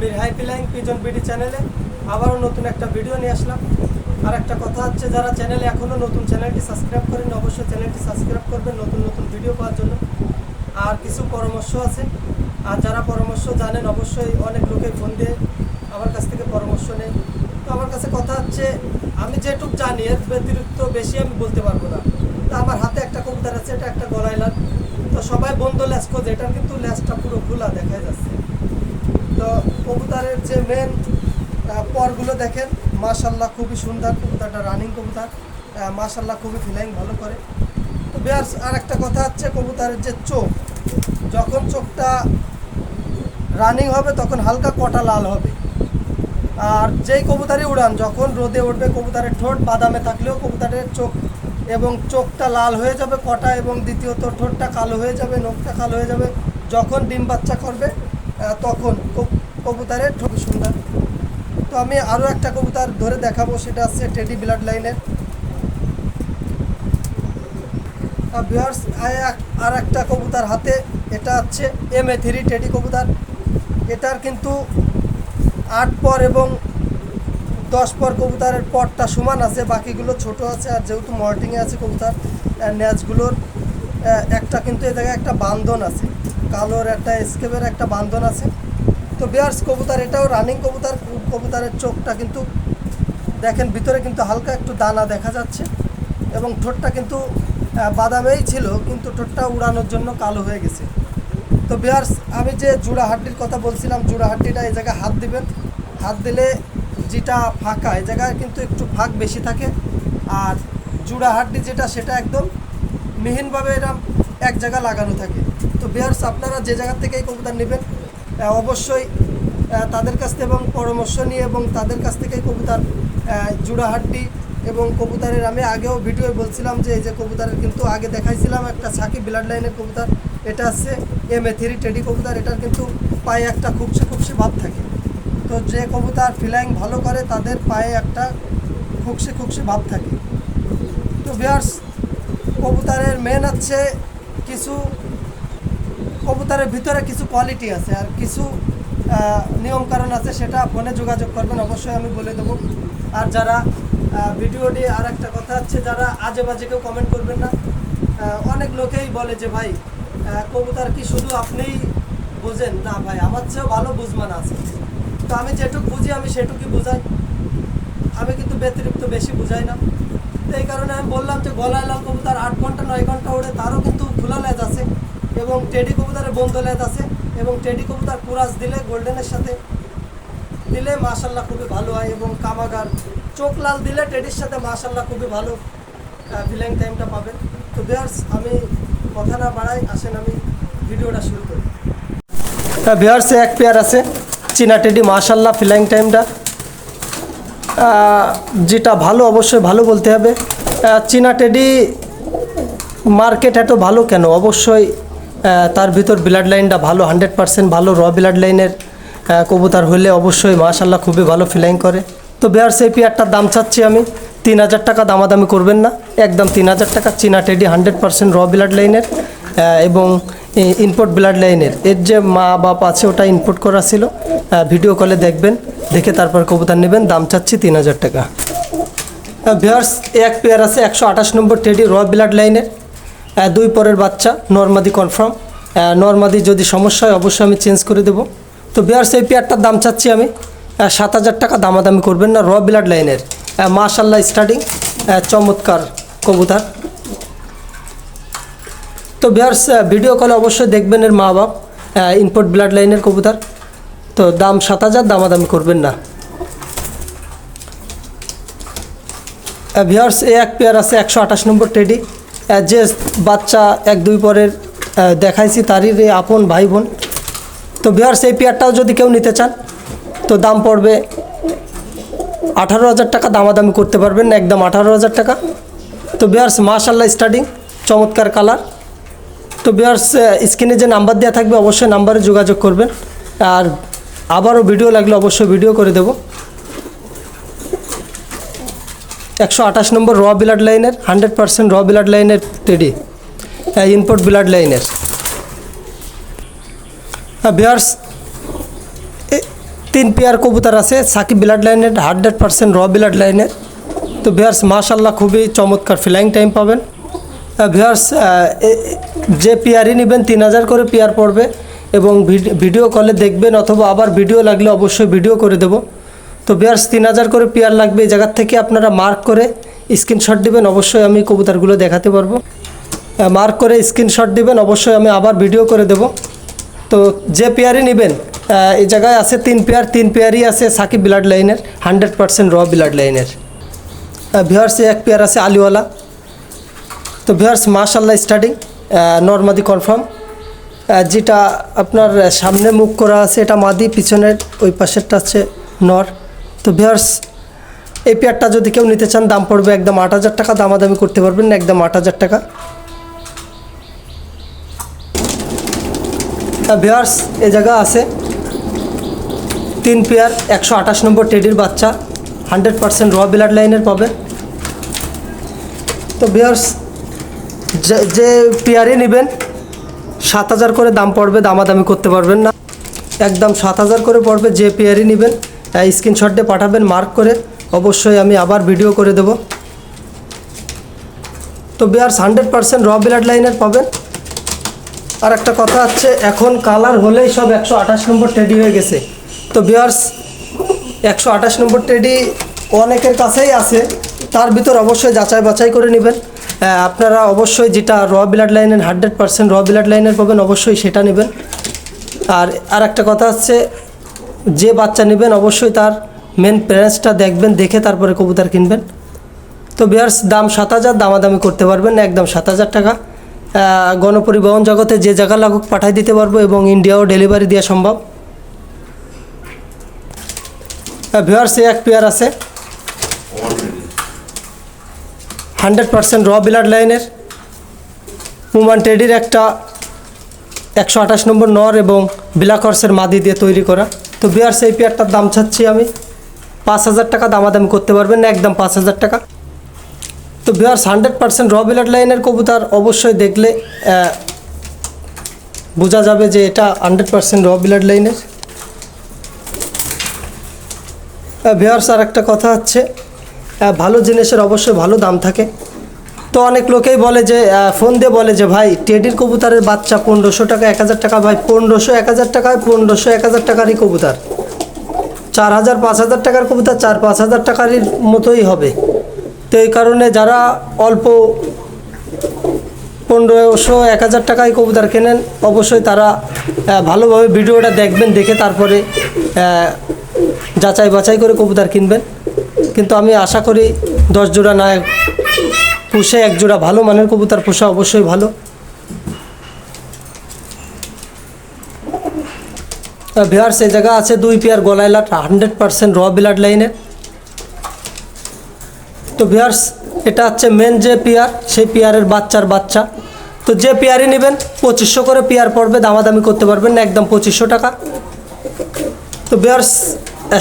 মিরহাই পিলাইং pigeon BD চ্যানেলে আবারও নতুন একটা ভিডিও নিয়ে আসলাম। আর একটা কথা হচ্ছে, যারা চ্যানেলে এখনও নতুন, চ্যানেলটি সাবস্ক্রাইব করেন অবশ্যই চ্যানেলটি সাবস্ক্রাইব করবেন নতুন নতুন ভিডিও পাওয়ার জন্য। আর কিছু পরামর্শ আছে। আর যারা পরামর্শ জানেন, অবশ্যই অনেক লোকে ফোন দিয়ে আমার কাছ থেকে পরামর্শ নেই তো আমার কাছে কথা হচ্ছে, আমি যেটুক জানি, এর ব্যতিরিক্ত বেশি আমি বলতে পারব না। তো আমার হাতে একটা কবুতর আছে, এটা একটা গলায় লাল। তো সবাই বন্ধ ল্যাস খোঁজে এটার কিন্তু ল্যাসটা পুরো খোলা দেখা যাচ্ছে। তো কবুতরের যে মেন পরগুলো দেখেন মাশাল্লাহ খুবই সুন্দর কবুতরটা রানিং কবুতর। মাশাল্লাহ খুবই ফিলাইং ভালো করে। তো বেয়ার আর একটা কথা হচ্ছে কবুতরের যে চোখ, যখন চোখটা রানিং হবে, তখন হালকা কটা লাল হবে। আর যেই কবুতারই উড়ান, যখন রোদে উঠবে, কবুতারের ঠোঁট বাদামে থাকলেও কবুতারের চোখ এবং চোখটা লাল হয়ে যাবে কটা এবং দ্বিতীয়ত ঠোঁটটা কালো হয়ে যাবে, নখটা কালো হয়ে যাবে। যখন ডিম বাচ্চা করবে তখন কবুতারের ঠোঁট সুন্দর। তো আমি আরও একটা কবুতর ধরে দেখাবো, সেটা হচ্ছে টেডি ব্লাড লাইনের ভিউয়ার্স আর একটা কবুতর হাতে, এটা হচ্ছে এম এ থ্রি টেডি কবুতর। এটার কিন্তু আট পর এবং দশ পর কবুতরের পরটা সমান আছে, বাকিগুলো ছোট আছে, আর যেহেতু মল্টিংয়ে আছে কবুতর ন্যাচগুলোর একটা কিন্তু এ জায়গায় একটা বান্ধন আছে। কালোর একটা স্কেপের একটা বান্ধন আছে। তো বিয়ার্স কবুতর, এটাও রানিং কবুতর কবুতরের চোখটা কিন্তু দেখেন, ভিতরে কিন্তু হালকা একটু দানা দেখা যাচ্ছে এবং ঠোঁটটা কিন্তু বাদামেই ছিল, কিন্তু ঠোঁটটা উড়ানোর জন্য কালো হয়ে গেছে। তো বিয়ার্স, আমি যে জুড়া হাড্ডির কথা বলছিলাম জুড়া হাড্ডিটা এই জায়গায় হাত দিবেন। হাত দিলে যেটা ফাঁকা, এই জায়গায় কিন্তু একটু ফাঁক বেশি থাকে। আর জুড়া হাড্ডি যেটা, সেটা একদম মিহিনভাবে এরম এক জায়গা লাগানো থাকে। তো বিয়ার্স, আপনারা যে জায়গা থেকে এই কবুতর নেবেন অবশ্যই তাদের কাছ থেকে এবং পরামর্শ নিয়ে এবং তাদের কাছ থেকে কবুতর আহ, জুড়া হাড্ডি এবং কবুতারের আমি আগেও ভিডিও বলছিলাম যে এই যে কবুতরের কিন্তু আগে দেখাইছিলাম একটা সাকিব ব্লাড লাইনের কবুতর এটা হচ্ছে এম এ থ্রি টেডি কবুতর এটার কিন্তু পায়ে একটা খুবসে খুবসে ভাব থাকে। তো যে কবুতর ফিলাইং ভালো করে তাদের পায়ে একটা খুকসে খুকসে ভাব থাকে। তো বিয়ার্স কবুতারের মেন হচ্ছে কিছু কবুতরের ভিতরে কিছু কোয়ালিটি আছে আর কিছু আহ, নিয়মকানুন আছে সেটা ফোনে যোগাযোগ করবেন অবশ্যই আমি বলে দেবো। আর যারা ভিডিওটি আর একটা কথা হচ্ছে যারা আজে বাজে কেউ কমেন্ট করবেন না অনেক লোকেই বলে যে ভাই কবুতর কি শুধু আপনিই বোঝেন? না ভাই আমার চেয়েও ভালো বুঝমান আছে। তো আমি যেটুকু বুঝি আমি সেটুকুই বুঝাই। আমি কিন্তু ব্যতিরিক্ত বেশি বুঝাই না। তো এই কারণে আমি বললাম যে গলায় লাল কবুতর আট ঘণ্টা নয় ঘণ্টা ওড়ে তারও কিন্তু খোলা লেজ আছে। এবং টেডি কবুতরের বন্ধ লেজ আছে এবং টেডি কবুতর কুরাস দিলে, গোল্ডেনের সাথে দিলে মাশাল্লাহ খুবই ভালো হয় এবং কামাগার চোখ লাল দিলে টেডির সাথে মাশাল্লাহ খুবই ভালো ফিলিং টাইমটা পাবেন। তো বিয়ার্স আমি কথা না বাড়াই, আসেন আমি ভিডিওটা শুরু করি। হ্যাঁ বিহার্সে এক পেয়ার আছে, চীনা টেডি মাশাল্লাহ ফিলাইং টাইমটা যেটা ভালো, অবশ্যই ভালো বলতে হবে। চীনা টেডি মার্কেট এত ভালো কেন? অবশ্যই তার ভিতর ব্লাড লাইনটা ভালো হান্ড্রেড পার্সেন্ট ভালো র ব্লাড লাইনের কবুতর হলে অবশ্যই মাশাল্লাহ খুবই ভালো ফিলাইং করে। তো বেয়ার সেই পেয়ারটার দাম চাচ্ছি আমি, তিন হাজার টাকা দামাদামি করবেন না, একদম তিন হাজার টাকা, চীনা টেডি হান্ড্রেড পার্সেন্ট র ব্লাড লাইনের এবং ইনপোর্ট ব্লাড লাইনের এর যে মা বাপ আছে, ওটা ইনপোর্ট করা ছিল ভিডিও কলে দেখবেন, দেখে তারপর কবুতর নেবেন, দাম চাচ্ছি তিন হাজার টাকা। ভিয়ার্স এক পেয়ার আছে, একশো আঠাশ নম্বর টেডি র ব্লাড লাইনের দুই পরের বাচ্চা, নর্মাদি কনফার্ম নর্মাদি যদি সমস্যা হয়, অবশ্যই আমি চেঞ্জ করে দেবো। তো ভিয়ার্স এই পেয়ারটার দাম চাচ্ছি আমি। সাত হাজার টাকা দামাদামি করবেন না র ব্লাড লাইনের মাশাল্লাহ স্টার্টিং চমৎকার কবুতর। তো ভিয়ার্স ভিডিও কলে অবশ্যই দেখবেন এর মা বাপ ইনপুট ব্লাড লাইনের কবুতর। তো দাম সাত হাজার, দামাদামি করবেন না। ভিওর্স এ এক পেয়ার আছে একশো আঠাশ নম্বর টেডি যে বাচ্চা এক দুই পরের দেখাইছি তারই আপন ভাই বোন তো ভিওর্স এই পেয়ারটাও যদি কেউ নিতে চান, তো দাম পড়বে আঠারো হাজার টাকা। দামাদামি করতে পারবেন একদম আঠারো হাজার টাকা। তো ভিওর্স মাশাল্লাহ স্টার্টিং চমৎকার কালার তো ভিওর্স স্ক্রিনে যে নাম্বার দেওয়া থাকবে, অবশ্যই নাম্বারে যোগাযোগ করবেন। আর আবারও ভিডিও লাগলে অবশ্যই ভিডিও করে দেবো। একশো আঠাশ নম্বর র ব্লাড লাইনের হান্ড্রেড পার্সেন্ট র ব্লাড লাইনের টেডি ইনপোর্ট ব্লাড লাইনের ভিয়ার্স তিন পেয়ার কবুতর আছে, সাকিব ব্লাড লাইনের হান্ড্রেড পার্সেন্ট র ব্লাড লাইনের তো ভিয়ার্স মাশাল্লাহ খুবই চমৎকার ফ্লাইং টাইম পাবেন। ভিয়ার্স যে পেয়ারই নেবেন, তিন হাজার করে পেয়ার পড়বে এবং ভিড- ভিডিও কলে দেখবেন অথবা আবার ভিডিও লাগলে অবশ্যই ভিডিও করে দেবো। তো ভিয়ার্স তিন হাজার করে পেয়ার লাগবে এই জায়গার থেকে। আপনারা মার্ক করে স্ক্রিনশট দেবেন, অবশ্যই আমি কবুতরগুলো দেখাতে পারব। মার্ক করে স্ক্রিনশট দিবেন, অবশ্যই আমি আবার ভিডিও করে দেব। তো যে পেয়ারই নেবেন এই জায়গায় আছে তিন পেয়ার তিন পেয়ারই আছে সাকিব ব্লাড লাইনের হান্ড্রেড পার্সেন্ট র ব্লাড লাইনের ভিওয়ার্সে এক পেয়ার আছে আলিওয়ালা। তো ভিওয়ার্স মাশাল্লাহ স্টার্টিং নর্মাদি কনফার্ম যেটা আপনার সামনে মুখ করা আছে, এটা মাদি, পিছনের, ওই পাশেরটা আছে, নর। তো ভিওয়ার্স এই পেয়ারটা যদি কেউ নিতে চান, দাম পড়বে একদম আট হাজার টাকা, দামাদামি করতে পারবেন না, একদম আট হাজার টাকা। ভিওয়ার্স এ জায়গা আছে। তিন পেয়ার একশো আঠাশ নম্বর টেডির বাচ্চা হান্ড্রেড পার্সেন্ট র ব্লাড লাইনের পাবে। তো ভিওয়ার্স যে যে পেয়ারই নেবেন, সাত হাজার করে দাম পড়বে, দামাদামি করতে পারবেন না। একদম সাত হাজার করে পড়বে, যে পেয়ারই নেবেন। স্ক্রিনশট দিয়ে পাঠাবেন মার্ক করে। অবশ্যই আমি আবার ভিডিও করে দেব। তো বিয়ার্স হান্ড্রেড পার্সেন্ট র ব্লাড লাইনের পাবেন। আর একটা কথা হচ্ছে এখন কালার হলেই সব একশো আঠাশ নম্বর টেডি হয়ে গেছে। তো বিয়ার্স একশো আঠাশ নম্বর টেডি অনেকের কাছেই আছে, তার ভিতর অবশ্যই যাচাই বাছাই করে নেবেন। আপনারা অবশ্যই যেটা র ব্লাড লাইনের হান্ড্রেড পার্সেন্ট র ব্লাড লাইনের পাবেন, অবশ্যই সেটা নেবেন। আর আর একটা কথা হচ্ছে যে বাচ্চা নেবেন অবশ্যই তার মেন প্যারেন্টসটা দেখবেন, দেখে তারপরে কবুতর কিনবেন। তো বিয়ার্স দাম সাত হাজার, দামাদামি করতে পারবেন, একদম সাত হাজার টাকা। গণপরিবহন জগতে যে জায়গা লাগুক পাঠাই দিতে পারব এবং ইন্ডিয়াও ডেলিভারি দেওয়া সম্ভব। ভিওয়ার্স এক পেয়ার আছে। হান্ড্রেড পার্সেন্ট র ব্লাড লাইনের উমান টেডির একটা একশো আঠাশ নম্বর নর এবং বিলাকর্সের মাদি দিয়ে তৈরি করা। তো বিয়ার্স, এই পেয়ারটার দাম চাচ্ছি আমি। পাঁচ হাজার টাকা দামাদামি করতে পারবেন না, একদম পাঁচ হাজার টাকা। তো বিয়ার্স, হান্ড্রেড পার্সেন্ট র লাইনের কবুতর অবশ্যই দেখলে বোঝা যাবে যে এটা হান্ড্রেড পার্সেন্ট র লাইনের। ভিওয়ার্স আর একটা কথা হচ্ছে ভালো জিনিসের অবশ্যই ভালো দাম থাকে। তো অনেক লোকেই বলে যে ফোন দিয়ে বলে যে, ভাই, টেডির কবুতরের বাচ্চা পনেরোশো টাকা, এক হাজার টাকা, ভাই, পনেরোশো, এক হাজার টাকায় পনেরোশো, এক হাজার টাকারই কবুতর। চার হাজার, পাঁচ হাজার টাকার কবুতর, চার, পাঁচ হাজার টাকারই মতোই হবে। তো এই কারণে যারা অল্প পনেরোশো, এক হাজার টাকায় কবুতর কেনেন, অবশ্যই তারা ভালোভাবে ভিডিওটা দেখবেন, দেখে তারপরে যাচাই বাছাই করে কবুতর কিনবেন। কিন্তু আমি আশা করি দশ জোড়া না পুষে এক জোড়া ভালো মানের কবুতর পোষা অবশ্যই ভালো। ভিয়ার্স এই জায়গা আছে দুই পেয়ার গলায় লাট, হান্ড্রেড পার্সেন্ট র ব্লাড লাইনের তো ভিয়ার্স এটা হচ্ছে মেন যে পেয়ার, সেই পেয়ারের বাচ্চার বাচ্চা। তো যে পেয়ারই নেবেন, পঁচিশশো করে পেয়ার পড়বে, দামাদামি করতে পারবেন না, একদম পঁচিশশো টাকা। তো ভিয়ার্স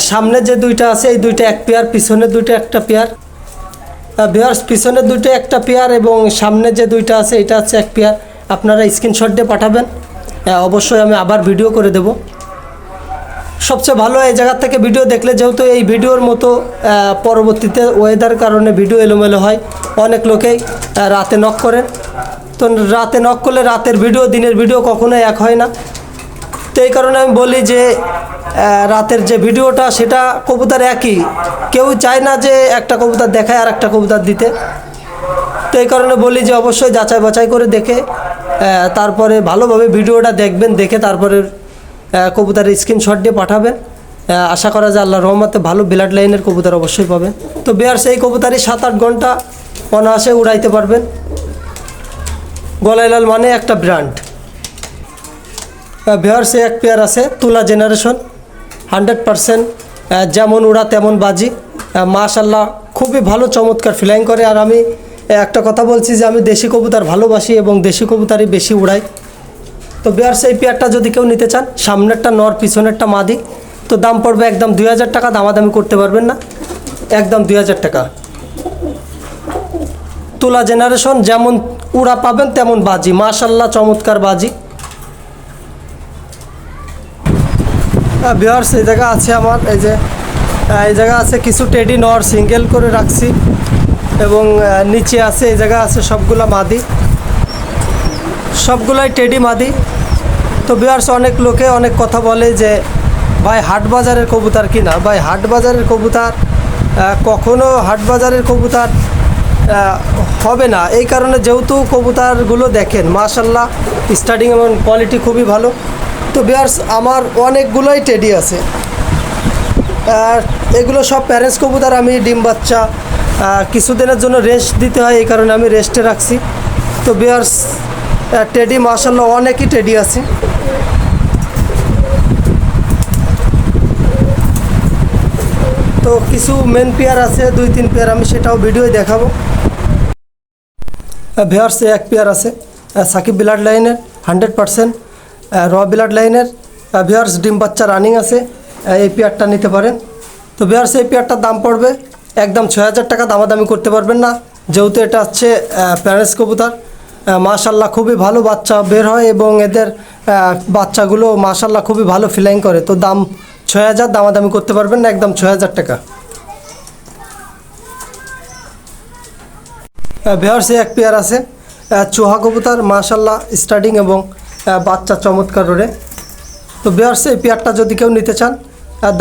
সামনে যে দুইটা আছে, এই দুইটা এক পেয়ার পিছনের দুইটা একটা পেয়ার। ভিয়ার্স পিছনের দুইটা একটা পেয়ার এবং সামনে যে দুইটা আছে, এটা হচ্ছে এক পেয়ার আপনারা স্ক্রিনশট দিয়ে পাঠাবেন। অবশ্যই আমি আবার ভিডিও করে দেব। সবচেয়ে ভালো এই জায়গার থেকে ভিডিও দেখলে, যেহেতু এই ভিডিওর মতো পরবর্তীতে ওয়েদার কারণে ভিডিও এলোমেলো হয়। অনেক লোকেই রাতে নক করেন। তো রাতে নক করলে রাতের ভিডিও দিনের ভিডিও কখনোই এক হয় না। তো এই কারণে আমি বলি যে রাতের যে ভিডিওটা সেটা কবুতর একই। কেউ চায় না যে একটা কবুতর দেখায় আর একটা কবুতর দিতে। তো এই কারণে বলি যে অবশ্যই যাচাই বাছাই করে দেখে তারপরে ভালোভাবে ভিডিওটা দেখবেন দেখে তারপরে আহ, কবুতরের স্ক্রিনশট দিয়ে পাঠাবেন। আশা করা যায় আল্লাহ রহমতে ভালো ব্লাড লাইনের কবুতর অবশ্যই পাবেন। তো বেয়ার সেই কবুতরই সাত আট ঘণ্টা অনায়াসে উড়াইতে পারবেন। গলাইলাল মানে একটা ব্র্যান্ড ভিওয়ার্সে এক পেয়ার আছে তুলা জেনারেশন হান্ড্রেড পারসেন্ট যেমন উড়া তেমন বাজি। মাশাল্লাহ খুবই ভালো, চমৎকার ফ্লাইং করে। আর আমি একটা কথা বলছি যে আমি দেশি কবুতর ভালোবাসি এবং দেশি কবুতরই বেশি উড়াই। তো বিয়ার্স, এই পেয়ারটা যদি কেউ নিতে চান, সামনেরটা নর, পিছনেরটা মাদি, তো দাম পড়বে একদম দুই হাজার টাকা, দামাদামি করতে পারবেন না। একদম দুই হাজার টাকা। তুলা জেনারেশন যেমন উড়া পাবেন, তেমন বাজি। মাশাল্লাহ চমৎকার বাজি। ভিওয়ার্স এই জায়গা আছে আমার, এই যে এই জায়গা আছে কিছু টেডি নর সিঙ্গেল করে রাখছি এবং নিচে আছে, এই জায়গা আছে সবগুলা মাদি। সবগুলাই টেডি মাদি। তো ভিওয়ার্স অনেক লোকে অনেক কথা বলে যে, ভাই হাট বাজারের কবুতর কিনা ভাই হাট বাজারের কবুতর কখনো হাট বাজারের কবুতর হবে না। এই কারণে যেহেতু কবুতারগুলো দেখেন মাশাল্লাহ স্টার্টিং এবং কোয়ালিটি খুবই ভালো। তো বিয়ার্স আমার অনেকগুলোই টেডি আছে। আর এগুলো সব প্যারেন্টস কবুতর, আমি ডিম বাচ্চা। কিছুদিনের জন্য রেস্ট দিতে হয়, এই কারণে আমি রেস্টে রাখছি। তো বিয়ার্স টেডি মাশাল্লাহ অনেকই টেডি আছে। তো কিছু মেন পেয়ার আছে, দুই, তিন পেয়ার আমি সেটাও ভিডিওয় দেখাবো। ভেয়ার্সে এক পেয়ার আছে সাকিব ব্লাড লাইনের হান্ড্রেড পারসেন্ট র ব্লাড লাইনের ভিয়ার্স ডিম বাচ্চা রানিং আছে এই পেয়ারটা নিতে পারেন। তো ভিয়ার্স এই পেয়ারটার দাম পড়বে একদম ছয় হাজার টাকা, দামাদামি করতে পারবেন না। যেহেতু এটা হচ্ছে প্যারেন্টস কবুতর মাশাল্লাহ খুবই ভালো বাচ্চা বের হয় এবং এদের বাচ্চাগুলো মাশাল্লাহ খুবই ভালো ফিলাইং করে। তো দাম ছয় হাজার, দামাদামি করতে পারবেন না, একদম ছয় হাজার টাকা। ভেয়ার্সে এক পেয়ার আছে চোহা কবুতর মাশাল্লাহ স্টার্টিং এবং বাচ্চা চমৎকার ওরে তো ভেয়ার্সে এই পেয়ারটা যদি কেউ নিতে চান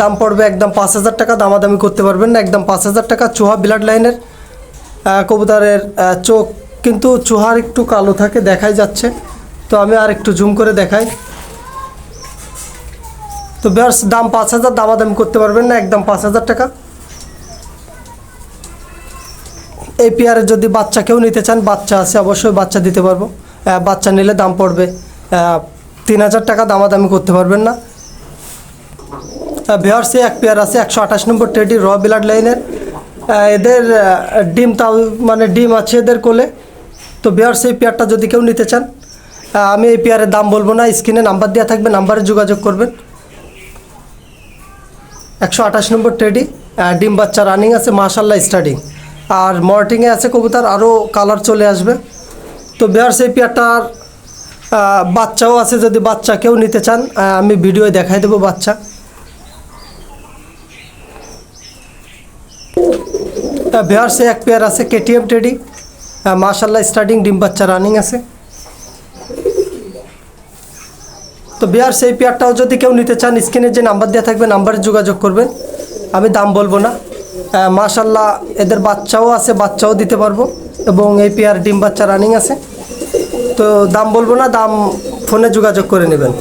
দাম পড়বে একদম পাঁচ হাজার টাকা, দামাদামি করতে পারবেন না, একদম পাঁচ হাজার টাকা। চুহা ব্লাড লাইনের কবুতরের চোখ কিন্তু চুহার একটু কালো থাকে, দেখাই যাচ্ছে। তো আমি আর একটু জুম করে দেখাই। তো বেয়ার্স দাম পাঁচ হাজার, দামাদামি করতে পারবেন না, একদম পাঁচ হাজার টাকা। এই পেয়ারের যদি বাচ্চা কেউ নিতে চান, বাচ্চা আছে, অবশ্যই বাচ্চা দিতে পারব। বাচ্চা নিলে দাম পড়বে তিন হাজার টাকা দামাদামি করতে পারবেন না। ভিওয়ার্সে এক পেয়ার আছে, একশো আঠাশ নম্বর টেডি র ব্লাড লাইনের এদের ডিম তাও মানে ডিম আছে এদের কোলে। তো ভিওয়ার্স এই পেয়ারটা যদি কেউ নিতে চান আমি এই পেয়ারের দাম বলব না, স্ক্রিনে নাম্বার দেওয়া থাকবে, নাম্বারে যোগাযোগ করবেন। একশো আঠাশ নম্বর টেডি ডিম বাচ্চা রানিং আছে মাশাল্লাহ স্টার্টিং আর মর্টিংয়ে আছে কবুতর, আরও কালার চলে আসবে। তো বেয়ার সেই পেয়ারটার বাচ্চাও আছে যদি বাচ্চা কেউ নিতে চান আমি ভিডিও দেখাই দেবো বাচ্চা। বেয়ার সে এক পেয়ার আছে কেটিএম টেডি মাশাল্লাহ স্টার্টিং ডিম বাচ্চা রানিং আছে। তো বিয়ার সেই পেয়ারটাও যদি কেউ নিতে চান স্ক্রিনে যে নাম্বার দেওয়া থাকবে নাম্বারে যোগাযোগ করবেন। আমি দাম বলব না। মাশাল্লাহ এদের বাচ্চাও আছে, বাচ্চাও দিতে পারব। এবং এই পেয়ার ডিম বাচ্চা রানিং আছে। তো দাম বলব না, দাম ফোনে যোগাযোগ করে নেবেন।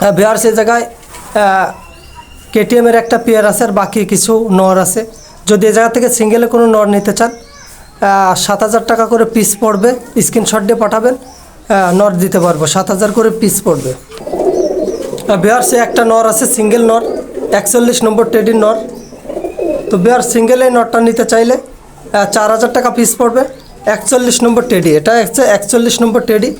হ্যাঁ বিহার সে জায়গায় কেটিএমের একটা পেয়ার আছে আর বাকি কিছু নর আছে। যদি এ জায়গা থেকে সিঙ্গেলে কোনো নর নিতে চান সাত হাজার টাকা করে পিস পড়বে স্ক্রিনশট দিয়ে পাঠাবেন নর দিতে পারব, সাত হাজার করে পিস পড়বে। বিহার সে একটা নর আছে সিঙ্গেল নর, একচল্লিশ নম্বর টেডির নর। তো বিহার সিঙ্গেল এই নটটা নিতে চাইলে চার হাজার টাকা পিস পড়বে। একচল্লিশ নম্বর টেডি এটা হচ্ছে একচল্লিশ নম্বর টেডি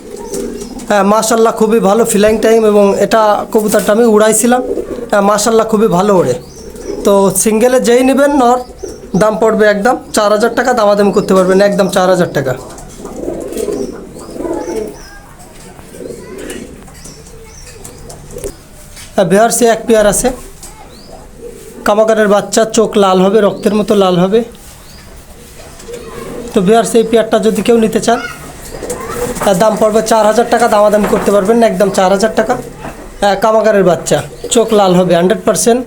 মাশাল্লাহ খুবই ভালো ফিলাইং টাইম এবং এটা কবুতরটা আমি উড়াইছিলাম। হ্যাঁ মাশাল্লাহ খুবই ভালো ওড়ে। তো সিঙ্গেলে যেই নেবেন নর, দাম পড়বে একদম চার হাজার টাকা, দামাদামি করতে পারবেন একদম চার হাজার টাকা। বিহার সে এক পেয়ার আছে। কামাকারের বাচ্চা, চোখ লাল হবে, রক্তের মতো লাল হবে। তো বিহার সেই পেয়ারটা যদি কেউ নিতে চান, তার দাম পড়বে চার হাজার টাকা, দামাদামি করতে পারবেন না, একদম চার হাজার টাকা। কামাকারের বাচ্চা, চোখ লাল হবে, হান্ড্রেড পারসেন্ট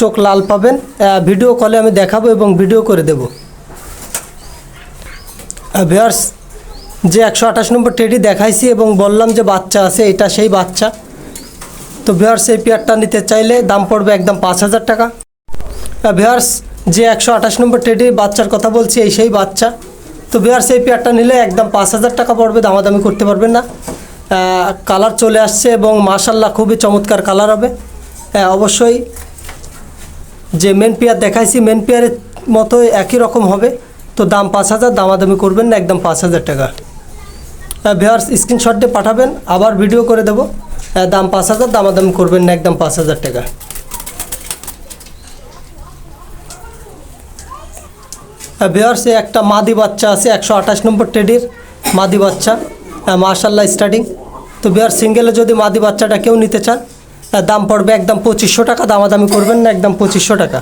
চোখ লাল পাবেন। ভিডিও কলে আমি দেখাবো এবং ভিডিও করে দেব। ভিয়ার্স যে একশো আঠাশ নম্বর টেডি দেখাইছি এবং বললাম যে বাচ্চা আছে, এটা সেই বাচ্চা। তো ভিয়ার্স এই পেয়ারটা নিতে চাইলে দাম পড়বে একদম পাঁচ হাজার টাকা। ভিয়ার্স যে একশো আঠাশ নম্বর টেডি বাচ্চার কথা বলছি, এই সেই বাচ্চা। তো ভিয়ার্স এই পেয়ারটা নিলে একদম পাঁচ হাজার টাকা পড়বে, দামাদামি করতে পারবেন না। কালার চলে আসছে এবং মাশাল্লাহ খুবই চমৎকার কালার হবে। হ্যাঁ অবশ্যই যে মেন পেয়ার দেখাইছি মেন পেয়ারের মতোই একই রকম হবে। তো দাম পাঁচ হাজার, দামাদামি করবেন না, একদম পাঁচ হাজার টাকা। ভিওয়ার্স স্ক্রিনশট পাঠাবেন, আবার ভিডিও করে দেবো। দাম পাঁচ হাজার, দামাদামি করবেন না, একদম পাঁচ হাজার টাকা। বেয়ার্সে একটা মাদি বাচ্চা আছে, একশো আঠাশ নম্বর টেডির মাদি বাচ্চা। মার্শাল্লাহ স্টার্টিং তো বেয়ার সিঙ্গেলে যদি মাদি বাচ্চাটা কেউ নিতে চান দাম পড়বে একদম পঁচিশশো টাকা, দামাদামি করবেন না, একদম পঁচিশশো টাকা।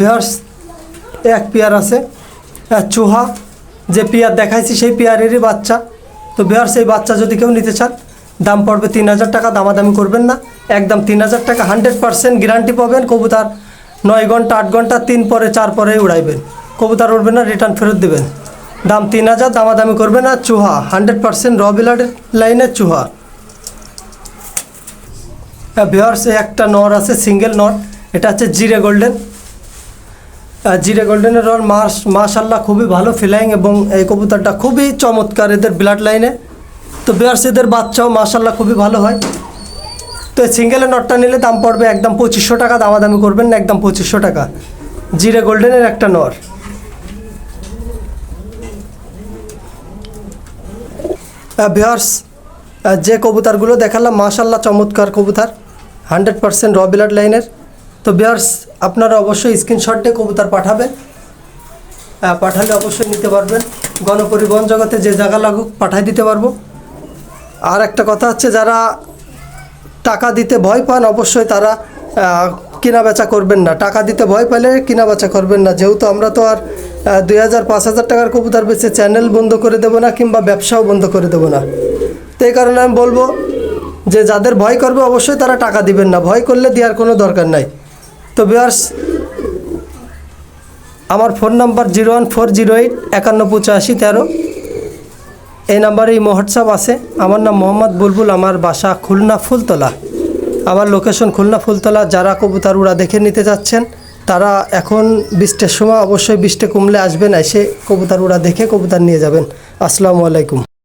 বেয়ার্স এক পেয়ার আছে। চুহা যে পেয়ার দেখাইছি, সেই পেয়ারেরই বাচ্চা। তো বেয়ার্স সেই বাচ্চা যদি কেউ নিতে চান, দাম পড়বে তিন হাজার টাকা, দামাদামি করবেন না। একদম তিন হাজার টাকা, হান্ড্রেড পার্সেন্ট গ্যারান্টি পাবেন। কবুতার নয় ঘণ্টা, আট ঘণ্টা, তিন পরে, চার পরে উড়াইবেন। কবুতার উঠবে না রিটার্ন ফেরত দেবেন। দাম তিন হাজার, দামাদামি করবেন আর চুহা, হান্ড্রেড পার্সেন্ট র বিলাডের লাইনের চুহা। ভিওর্স একটা নর আছে সিঙ্গেল নর। এটা হচ্ছে জিরে গোল্ডেন জিরে গোল্ডেনের রল মাস মাশাল্লাহ খুবই ভালো ফিলাইং এবং এই কবুতরটা খুবই চমৎকার এদের ব্লাড লাইনে তো বেয়ার্স এদের বাচ্চাও মাশাল্লাহ খুবই ভালো হয়। তো সিঙ্গেলের নটটা নিলে দাম পড়বে একদম পঁচিশশো টাকা, দামাদামি করবেন না, একদম পঁচিশশো টাকা। জিরে গোল্ডেনের একটা নর ভিওর্স যে কবুতারগুলো দেখালাম মাশাল্লাহ চমৎকার কবুতার। হান্ড্রেড পার্সেন্ট র ব্লাড লাইনের তো ভিওর্স আপনারা অবশ্যই স্ক্রিনশট দিয়ে কবুতর পাঠাবেন পাঠালে অবশ্যই নিতে পারবেন। গণপরিবহন জগতে যে জায়গা লাগুক, পাঠাই দিতে পারব। আর একটা কথা হচ্ছে, যারা টাকা দিতে ভয় পান, অবশ্যই তারা কেনা বেচা করবেন না। টাকা দিতে ভয় পেলে কেনা বেচা করবেন না। যেহেতু আমরা তো আর দুই হাজার পাঁচ হাজার টাকার কবুতর বেচে চ্যানেল বন্ধ করে দেবো না, কিংবা ব্যবসাও বন্ধ করে দেবো না। তো এই কারণে আমি বলব যে, যাদের ভয় করবে, অবশ্যই তারা টাকা দিবেন না। ভয় করলে দেওয়ার কোনো দরকার নাই। তো বিয়ার্স আমার phone number zero one four zero eight একান্ন, পঁচাশি, তেরো। এই নাম্বারে এই হোয়াটসঅ্যাপ আছে। আমার নাম মোহাম্মদ বুলবুল, আমার বাসা খুলনা ফুলতলা। আমার লোকেশন খুলনা ফুলতলা, যারা কবুতর উড়া দেখে নিতে যাচ্ছেন, তারা এখন বৃষ্টির সময় অবশ্যই বৃষ্টি কমলে আসবেন, এসে কবুতর উড়া দেখে কবুতার নিয়ে যাবেন। আসসালামু আলাইকুম।